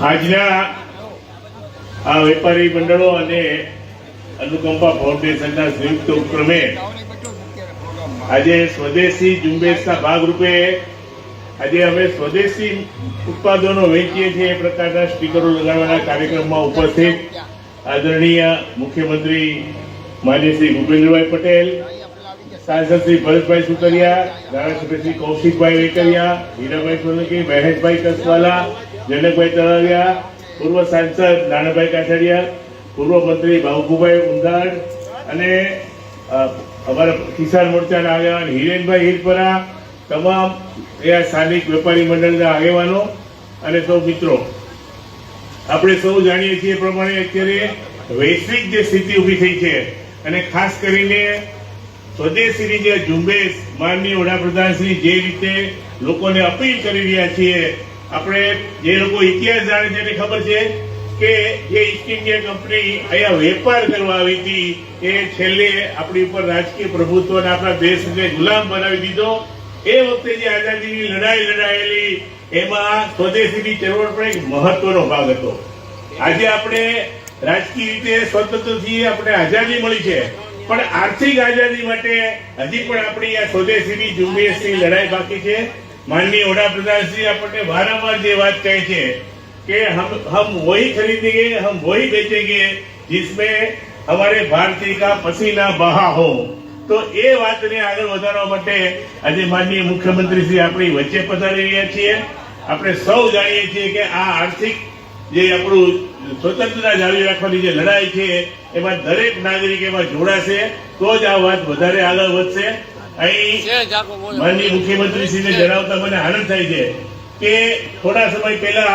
આજના આ વેપારી મંડળો અને અનુકંપા ફાઉન્ડેશનના સંયુક્ત ઉપક્રમે આજે સ્વદેશી ઝુંબેશના ભાગરૂપે આજે અમે સ્વદેશી ઉત્પાદનો વેચીએ છીએ એ પ્રકારના સ્ટીકરો લગાડવાના કાર્યક્રમમાં ઉપસ્થિત આદરણીય મુખ્યમંત્રી માન્ય શ્રી ભૂપેન્દ્રભાઈ પટેલ, સાંસદ શ્રી ભરતભાઈ સુતરિયા ધારાસભ્ય શ્રી કૌશિકભાઈ વેકરિયા, હીરાભાઈ સોલંકી, મહેશભાઈ કસવાલા જનકભાઈ તળાવિયા પૂર્વ સાંસદ નાનાભાઈ કાછડિયા પૂર્વ મંત્રી બાબુભાઈ ઉંધાડ અને અમારા કિસાન મોરચાના આગેવાન હિરેનભાઈ હિરપરા, તમામ એ સ્થાનિક વેપારી મંડળના આગેવાનો અને સૌ મિત્રો. આપણે સૌ જાણીએ છીએ પ્રમાણે અત્યારે વૈશ્વિક જે સ્થિતિ ઊભી થઈ છે અને ખાસ કરીને સ્વદેશીની જે ઝુંબેશ, માનનીય વડાપ્રધાન શ્રી જે રીતે લોકોને અપીલ કરી રહ્યા છીએ આપણે જે લોકો ઇતિહાસ જાણે છે એને ખબર છે કે જે ઈસ્ટ ઇન્ડિયા કંપની અહીંયા વેપાર કરવા આવી હતી, એ છેલ્લે આપણી ઉપર રાજકીય પ્રભુત્વ આપણા દેશને ગુલામ બનાવી દીધો. એ વખતે જે આઝાદીની લડાઈ લડાયેલી, એમાં સ્વદેશીની ચળવળ પણ એક મહત્વનો ભાગ હતો. આજે આપણે રાજકીય રીતે સ્વતંત્ર છીએ આપણે આઝાદી મળી છે, પણ આર્થિક આઝાદી માટે હજી પણ આપણી આ સ્વદેશીની ઝુંબેશની લડાઈ બાકી છે. માનનીય વડાપ્રધાનશ્રી આપણને વારંવાર જે વાત કહે છે કે હમ हम वही खरीदेंगे हम वही बेचेंगे जिसमें हमारे भारतीय का पसीना बहा हो તો એ વાતને આગળ વધારવા માટે આજે માનનીય મુખ્યમંત્રી શ્રી આપણી વચ્ચે પધારી રહ્યા છીએ. આપણે સૌ જાણીએ છીએ કે આ આર્થિક જે આપણું સ્વતંત્રતા જાળવી રાખવાની જે લડાઈ છે, એમાં દરેક નાગરિક એમાં જોડાશે, તો જ આ વાત વધારે આગળ વધશે. અહીં માનનીય મુખ્યમંત્રીશ્રીને જણાવતા મને આનંદ થાય છે કે થોડા સમય પહેલા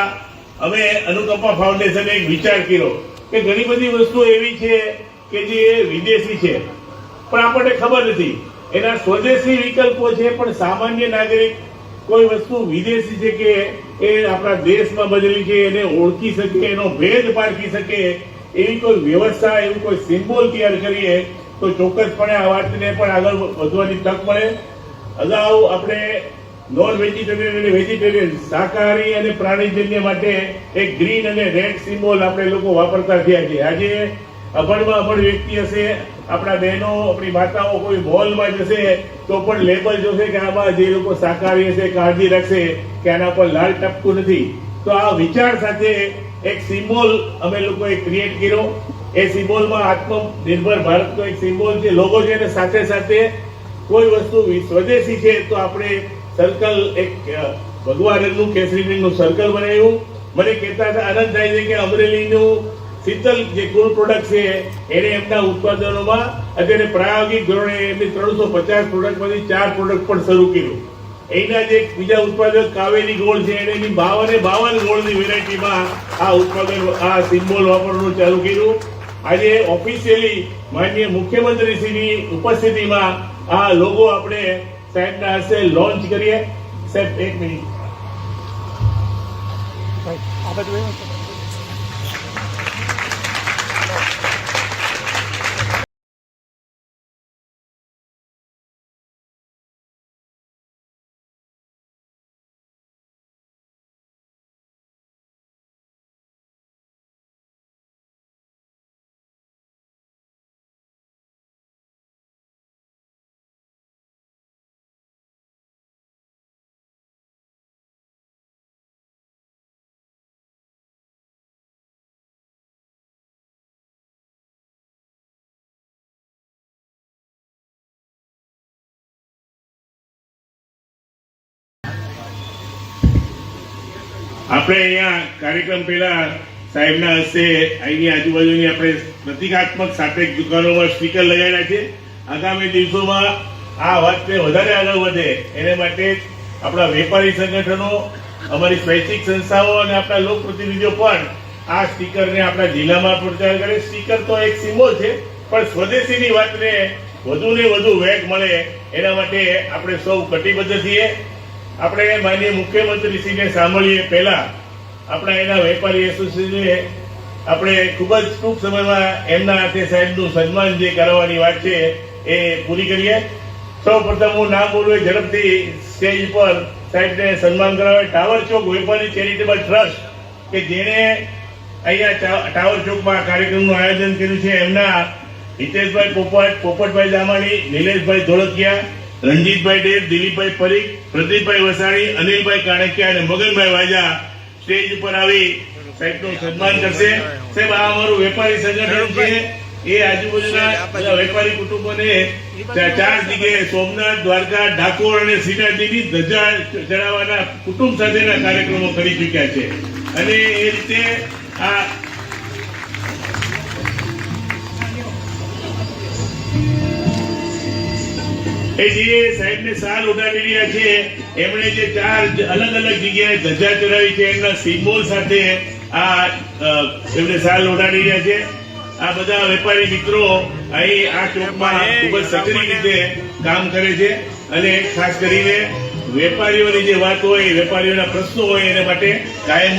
અમે અનુકંપા ફાઉન્ડેશને એક વિચાર કર્યો કે ઘણી બધી વસ્તુઓ એવી છે કે જે વિદેશી છે. પણ આપણને ખબર નથી. એના સ્વદેશી વિકલ્પો છે પણ સામાન્ય નાગરિક કોઈ વસ્તુ વિદેશી છે કે એ આપણા દેશમાં બદલી છે એને ઓળખી શકે એનો ભેદ પારખી શકે એવી કોઈ વ્યવસ્થા એવું કોઈ સિમ્બોલ તૈયાર કરીએ તો ચોક્કસપણે આ વાતને પણ આગળ વધવાની તક મળે. અગાઉ આપણે નોન વેજીટેરિયન અને વેજીટેરિયન, શાકાહારી અને પ્રાણીજન્ય માટે એક ગ્રીન અને રેડ સિમ્બોલ આપણે લોકો વાપરતા થયા છે. આજે અભણમાં અભણ વ્યક્તિ હશે, આપણા બહેનો, આપણી માતાઓ કોઈ મોલમાં જશે, તો પણ લેબલ જોશે કે આમાં જે લોકો શાકાહારી હશે, કાળજી રાખશે, કે આના પર લાલ ટપકું નથી. તો આ વિચાર સાથે એક સિમ્બોલ અમે લોકોએ ક્રિએટ કર્યો. એ સિમ્બોલમાં આત્મનિર્ભર ભારતનો એક સિમ્બોલ છે. લોગો છે અને સાથે સાથે કોઈ વસ્તુ સ્વદેશી છે તો આપણે સર્કલ એક ભગવા રંગનું સર્કલ બનાવ્યું. મને કહેતા હતા, આનંદ થાય છે કે અમરેલીનું શીતલ જે કુલ પ્રોડક્ટ છે, એને એમના ઉત્પાદનોમાં અત્યારે પ્રાયોગિક ધોરણે એમની ત્રણસો પચાસ પ્રોડક્ટમાંથી ચાર પ્રોડક્ટ પણ શરૂ કર્યું. એના જે બીજા ઉત્પાદક કાવેરી ગોળ છે, એને એની બાવને બાવન ગોળની વેરાયટીમાં આ ઉત્પાદન, આ સિમ્બોલ વાપરવાનું ચાલુ કર્યું. આજે ઓફિશિયલી માનનીય મુખ્યમંત્રીશ્રીની ઉપસ્થિતિમાં આ લોગો આપણે સાહેબના હસ્તે લોન્ચ કરીએ. સાહેબ, એક મિનિટ આપણે અહીંયા કાર્યક્રમ પહેલા સાહેબના હસ્તે અહીંની આજુબાજુની આપણે પ્રતિકાત્મક સાથે દુકાનોમાં સ્ટીકર લગાવ્યા છે. આગામી દિવસોમાં આ વાતને વધારે આગળ વધે એને માટે આપણા વેપારી સંગઠનો, અમારી સ્વૈચ્છિક સંસ્થાઓ અને આપણા લોકપ્રતિનિધિઓ પણ આ સ્ટીકરને આપણા જિલ્લામાં પ્રચાર કરે. સ્ટીકર તો એક સિમ્બોલ છે, પણ સ્વદેશીની વાતને વધુ ને વધુ વેગ મળે એના માટે આપણે સૌ કટિબદ્ધ છીએ. આપણે માનનીય મુખ્યમંત્રીશ્રીને સાંભળીએ પહેલા આપણા એના વેપારી એસોસિએશને આપણે ખૂબ જ ટૂંક સમયમાં એમના હાથે સાહેબનું સન્માન જે કરાવવાની વાત છે એ પૂરી કરીએ. સૌ પ્રથમ હું નામ બોલું ઝડપથી સ્ટેજ પર સાહેબને સન્માન કરાવે. ટાવર ચોક વેપારી ચેરિટેબલ ટ્રસ્ટ કે જેણે અહીંયા ટાવર ચોકમાં કાર્યક્રમનું આયોજન કર્યું છે એમના હિતેશભાઈ પોપટ, પોપટભાઈ દામાણી, નિલેશભાઈ ધોળકિયા રણજીતભાઈ ડેર, દિલીપભાઈ પરીખ, પ્રદીપભાઈ વસાણી, અનિલભાઈ કાણકિયા અને મગનભાઈ વાજા સ્ટેજ ઉપર આવી સાહેબનું સન્માન કરશે. સાહેબ, આ અમારું વેપારી સંગઠન છે. એ આજુબાજુના વેપારી કુટુંબોને ચાર જગ્યાએ સોમનાથ, દ્વારકા ડાકોર અને શ્રીનાથજીની ધજા ચડાવવાના કુટુંબ સાથેના કાર્યક્રમો કરી ચૂક્યા છે. અને એ રીતે આ વેપારી મિત્રો અહીં આ ચોકમાં ખૂબ જ સક્રિય રીતે કામ કરે છે અને ખાસ કરીને વેપારીઓની જે વાત હોય, વેપારીઓના પ્રશ્નો હોય, એના માટે કાયમ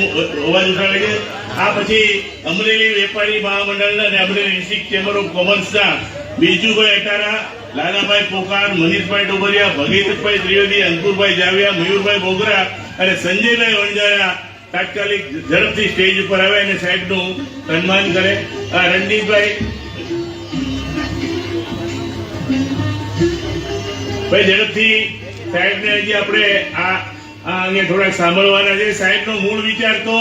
અવાજ ઉઠાવે છે. આ પછી અમરેલી વેપારી મહામંડળના અને અમરેલી ડિસ્ટ્રિક્ટ ચેમ્બર ઓફ કોમર્સના બીજુભાઈ અટારા લાલાભાઈ પોકાર, મનીષભાઈ ડોબરિયા, ભગીરથભાઈ ત્રિવેદી, અંકુરભાઈ જાવિયા, મયુરભાઈ બોગરા અને સંજયભાઈ વણજારા તાત્કાલિક ઝડપથી સ્ટેજ ઉપર આવે અને સાહેબનું સન્માન કરે. આ રણજીતભાઈ ભાઈ, ઝડપથી સાહેબને હજી આપણે આ આ અંગે થોડાક સાંભળવાના છે. સાહેબનો મૂળ વિચાર તો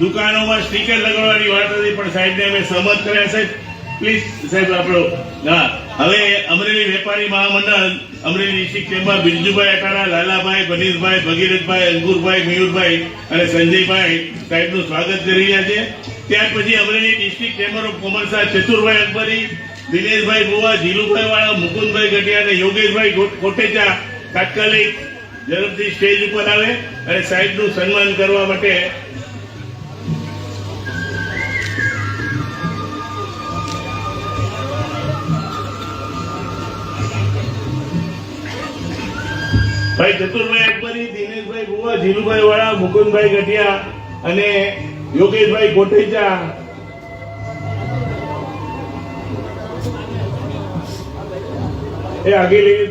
દુકાનોમાં સ્ટીકર લગાડવાની વાત હતી, પણ સાહેબને અમે સહમત કર્યા સાહેબ. પ્લીઝ, સાહેબ, આપણો, હા. હવે અમરેલી વેપારી મહામંડળ, અમરેલી ડિસ્ટ્રિક્ટ ચેમ્બર, બિરજુભાઈ અટાણા, લાલાભાઈ બનીશભાઈ ભગીરથભાઈ અંગુરભાઈ મયુરભાઈ અને સંજયભાઈ સાહેબનું સ્વાગત કરી રહ્યા છે. ત્યાર પછી અમરેલી ડિસ્ટ્રિક્ટ ચેમ્બર ઓફ કોમર્સના ચતુરભાઈ અકબરી દિનેશભાઈ બોવા જીલુભાઈ વાળા, મુકુંદભાઈ ગઢિયા અને યોગેશભાઈ કોટેચા તાત્કાલિક ઝડપથી સ્ટેજ ઉપર આવે અને સાહેબનું સન્માન કરવા માટે ભાઈ ચતુરભાઈ અકબરી, દિનેશભાઈ બુવા જીલુભાઈ વાળા, મુકુંદભાઈ ગઢિયા અને યોગેશભાઈ કોટેચા એ આગે લઈ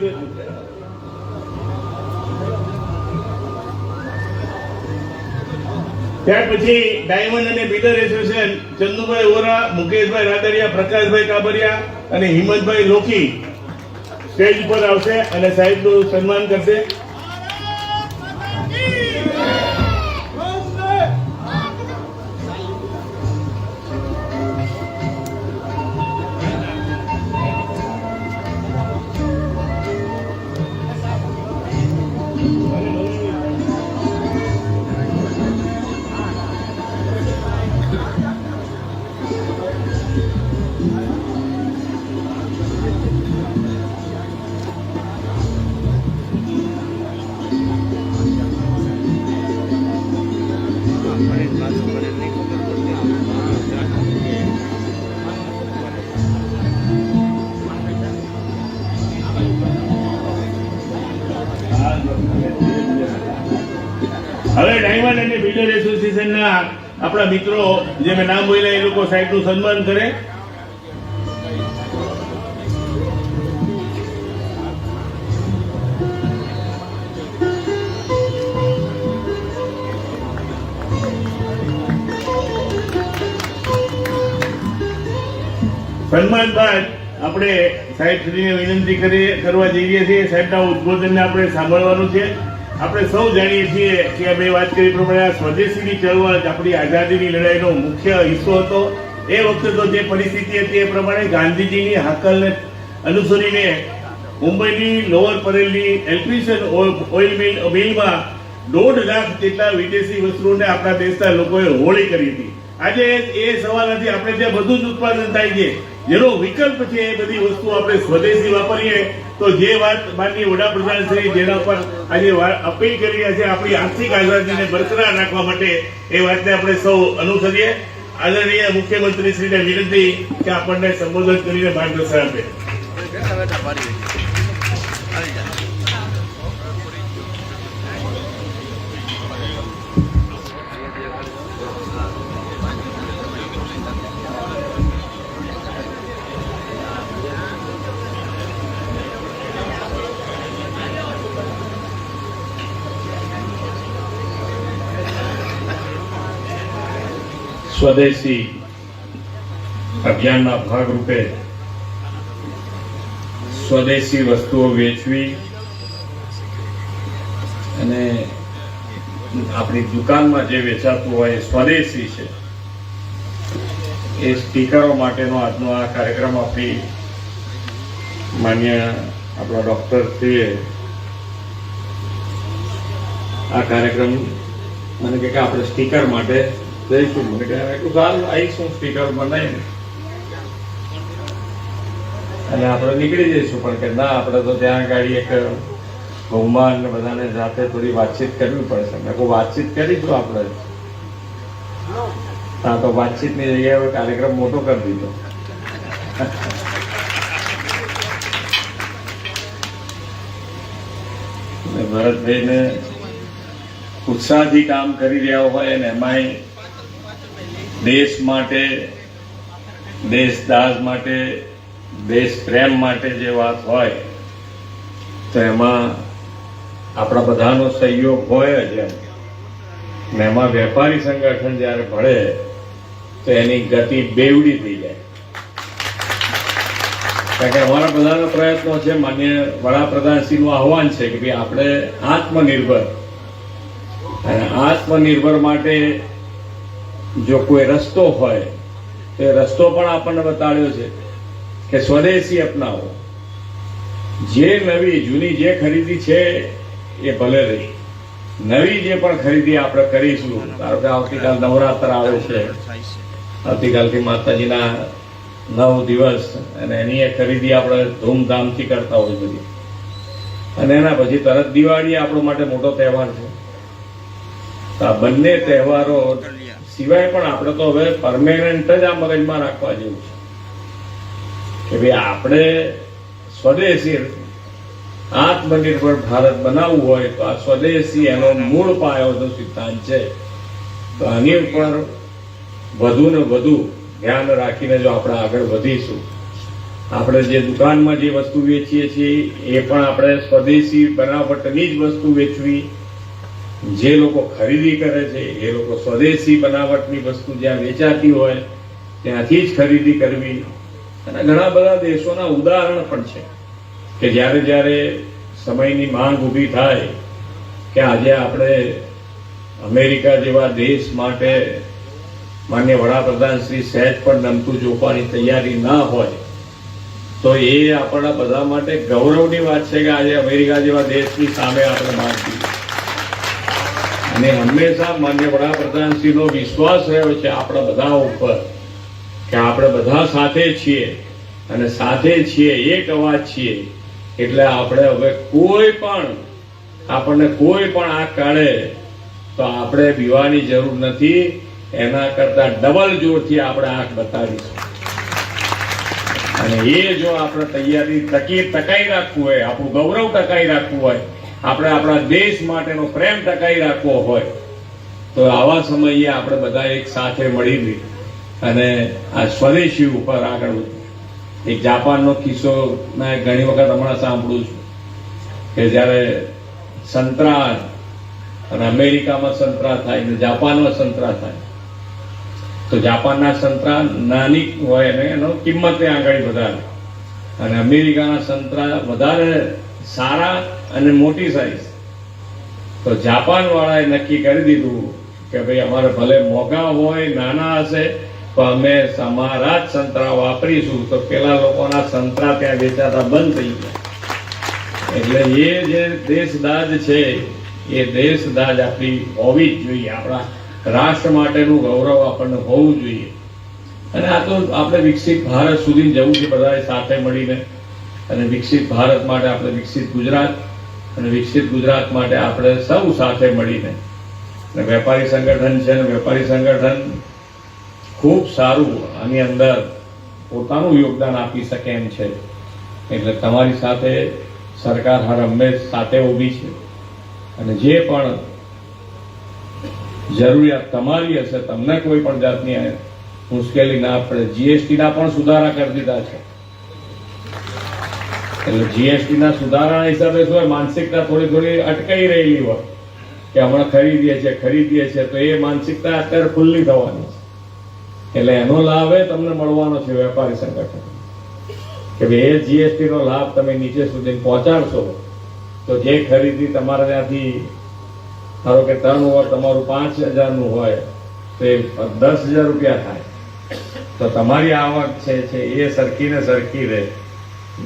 ત્યાર પછી ડાયમંડ અને બિલ્ડર એસોસિએશન, ચંદુભાઈ ઓરા મુકેશભાઈ રાદરિયા, પ્રકાશભાઈ કાબરિયા અને હિંમતભાઈ લોખી. સ્ટેજ ઉપર આવશે અને સાહેબનું સન્માન કરશે. હવે અને બિલ્ડર એસોસિએશનના આપણા મિત્રો, જે મેં નામ બોલ્યા, એ લોકો સાહેબનું સન્માન કરે. સન્માન બાદ આપણે સાહેબ શ્રીને વિનંતી કરીએ કરવા જઈએ છીએ. સાહેબના ઉદબોધનને આપણે સાંભળવાનું છે. આપણે સૌ જાણીએ છીએ કે મેં વાત કરી પ્રમાણે સ્વદેશીની ચળવળ આપણી આઝાદીની લડાઈનો મુખ્ય હિસ્સો હતો. એ વખતે તો જે પરિસ્થિતિ હતી એ પ્રમાણે ગાંધીજીની હાકલને અનુસરીને મુંબઈની લોઅર પરેલની એલ્ટ્રીશન ઓઇલ મિલ મિલમાં દોઢ લાખ જેટલા વિદેશી વસ્તુઓને આપણા દેશના લોકોએ હોળી કરી હતી. આજે એ સવાલ નથી, આપણે જે બધું જ ઉત્પાદન થાય છે, જેનો વિકલ્પ છે એ બધી વસ્તુ આપણે સ્વદેશી વાપરીએ. તો જે વાત માનની વડાપ્રધાન શ્રી જેના પર આજે અપીલ કરી રહ્યા છે, આપણી આર્થિક આઝાદીને બરકરાર રાખવા માટે, એ વાતને આપણે સૌ અનુસરીએ. આદરણીય મુખ્યમંત્રી શ્રીને વિનંતી કે આપણને સંબોધન કરીને માર્ગદર્શન આપે. સ્વદેશી અભિયાનના ભાગરૂપે સ્વદેશી વસ્તુઓ વેચવી અને આપણી દુકાનમાં જે વેચાતું હોય એ સ્વદેશી છે. એ સ્ટીકરો માટેનો આજનો આ કાર્યક્રમ આપી માન્ય આપણા ડૉક્ટરશ્રીએ આ કાર્યક્રમ, મને કે આપણે સ્ટીકર માટે જઈશું આવીશું સ્પીકર બનાવીને. અને આપણે નીકળી જઈશું, પણ કે ના, આપણે તો ત્યાં ગાડી એક બહુમાન ને બધાને સાથે થોડી વાતચીત કરવી પડશે. મેં કોઈ વાતચીત કરીશું આપણે. હા, તો વાતચીતની જગ્યાએ કાર્યક્રમ મોટો કરી દીધો. ભરતભાઈને ઉત્સાહથી કામ કરી રહ્યા હોય અને એમાંય દેશ માટે દેશદાજ માટે, દેશ પ્રેમ માટે જે વાત હોય, તો એમાં આપણા બધાનો સહયોગ હોય જ એમ. ને એમાં વેપારી સંગઠન જ્યારે ભળે, તો એની ગતિ બેવડી થઈ જાય. કારણ કે અમારા બધાનો પ્રયત્નો છે, માન્ય વડાપ્રધાનશ્રીનું આહવાન છે કે ભાઈ આપણે આત્મનિર્ભર. અને આત્મનિર્ભર માટે જો કોઈ રસ્તો હોય, એ રસ્તો પણ આપણને બતાડ્યો છે કે સ્વદેશી અપનાવો. જે નવી, જૂની જે ખરીદી છે, એ ભલે રહી. નવી જે પણ ખરીદી આપણે કરીશું, ધારો કે આવતીકાલ નવરાત્ર આવે છે. આવતીકાલથી માતાજીના નવ દિવસ અને એની એ ખરીદી આપણે ધૂમધામથી કરતા હોય બધી અને એના પછી તરત દિવાળી આપણો માટે મોટો તહેવાર છે. આ બંને તહેવારો સિવાય પણ આપણે તો હવે પરમેનન્ટ જ આ મગજમાં રાખવા જેવું છે. કે ભાઈ આપણે સ્વદેશી આત્મનિર્ભર ભારત બનાવવું હોય તો આ સ્વદેશી એનો મૂળ પાયોનો સિદ્ધાંત છે. તો આની ઉપર વધુ ને વધુ ધ્યાન રાખીને જો આપણે આગળ વધીશું. આપણે જે દુકાનમાં જે વસ્તુ વેચીએ છીએ એ પણ આપણે સ્વદેશી બનાવટની જ વસ્તુ વેચવી. જે લોકો ખરીદી કરે છે, એ લોકો સ્વદેશી બનાવટની વસ્તુ જ્યાં વેચાતી હોય, ત્યાંથી જ ખરીદી કરવી. અને ઘણા બધા દેશોના ઉદાહરણ પણ છે કે જ્યારે જ્યારે સમયની માંગ ઊભી થાય કે આજે આપણે અમેરિકા જેવા દેશ માટે માન્ય વડાપ્રધાન શ્રી સહેજ પણ નમતું જોવાની તૈયારી ના હોય, તો એ આપણા બધા માટે ગૌરવની વાત છે કે આજે અમેરિકા જેવા દેશની સામે આપણે માંગી અને હંમેશા માન્ય વડાપ્રધાનશ્રીનો વિશ્વાસ રહ્યો છે આપણા બધા ઉપર કે આપણે બધા સાથે છીએ અને સાથે છીએ એક અવાજ છીએ. એટલે આપણે હવે કોઈ પણ આપણને કોઈ પણ આંખ કાઢે તો આપણે બીવાની જરૂર નથી. એના કરતા ડબલ જોરથી આપણે આંખ બતાવીશું. અને એ જો આપણે તૈયારી ટકી ટકાઈ રાખવું હોય, આપણું ગૌરવ ટકાઈ રાખવું હોય આપણે આપણા દેશ માટેનો પ્રેમ ટકાઈ રાખવો હોય, તો આવા સમયે આપણે બધા એક સાથે મળીને અને આ સ્વદેશી ઉપર આગળ એક જાપાનનો કિસ્સો મેં ઘણી વખત હમણાં સાંભળું છું કે જ્યારે સંતરા અને અમેરિકામાં સંતરા થાય ને જાપાનમાં સંતરા થાય, તો જાપાનના સંતરા નાની હોય અને એનો કિંમત ત્યાં આગળ વધારે. અને અમેરિકાના સંતરા વધારે સારા અને મોટી સાઈઝ તો જાપાન વાળાએ નક્કી કરી દીધું કે ભાઈ અમારે ભલે મોંઘા હોય, નાના હશે, પણ અમે અમારા જ સંતરા વાપરીશું. તો પેલા લોકોના સંતરા ત્યાં વેચાતા બંધ થઈ ગયા. એટલે એ જે દેશદાજ છે, એ દેશદાજ આપણી હોવી જ જોઈએ. આપણા રાષ્ટ્ર માટેનું ગૌરવ આપણને હોવું જોઈએ. અને આ તો આપણે વિકસિત ભારત સુધી જવું છે, બધાએ સાથે મળીને. અને વિકસિત ભારત માટે આપણે વિકસિત ગુજરાત અને વિકસિત ગુજરાત માટે આપણે સૌ સાથે મળીને. અને વેપારી સંગઠન છે અને વેપારી સંગઠન ખૂબ સારું આની અંદર પોતાનું યોગદાન આપી શકે એમ છે. એટલે તમારી સાથે સરકાર હર હંમેશ સાથે ઊભી છે. અને જે પણ જરૂરિયાત તમારી હશે, તમને કોઈ પણ જાતની મુશ્કેલી ના પડે. જીએસટીના પણ સુધારા કરી દીધા છે. એટલે જીએસટી ના સુધારાના હિસાબે શું હોય, માનસિકતા થોડી થોડી અટકાઈ રહેલી હોય કે હમણાં ખરીદીએ છીએ ખરીદીએ છીએ, તો એ માનસિકતા અત્યારે ખુલ્લી થવાની છે. એટલે એનો લાભ એ તમને મળવાનો છે વેપારી સંગઠન. કે ભાઈ, એ જીએસટી નો લાભ તમે નીચે સુધી પહોંચાડશો, તો જે ખરીદી તમારે ત્યાંથી, ધારો કે ટર્ન ઓવર તમારું પાંચ હજારનું હોય, તો એ દસ હજાર રૂપિયા થાય. તો તમારી આવક છે એ સરખી ને સરખી રહે.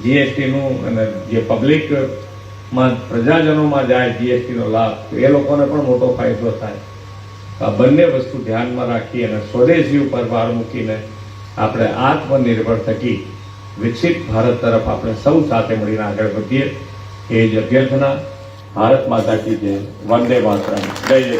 જીએસટી નું અને જે પબ્લિકમાં પ્રજાજનોમાં જાય જીએસટીનો લાભ એ લોકોને પણ મોટો ફાયદો થાય. આ બંને વસ્તુ ધ્યાનમાં રાખી અને સ્વદેશી ઉપર ભાર મૂકીને આપણે આત્મનિર્ભર થકી વિકસિત ભારત તરફ આપણે સૌ સાથે મળીને આગળ વધીએ. એ જ અભ્યર્થના ભારત માતા કી જય. વંદે માતરમ. જય જય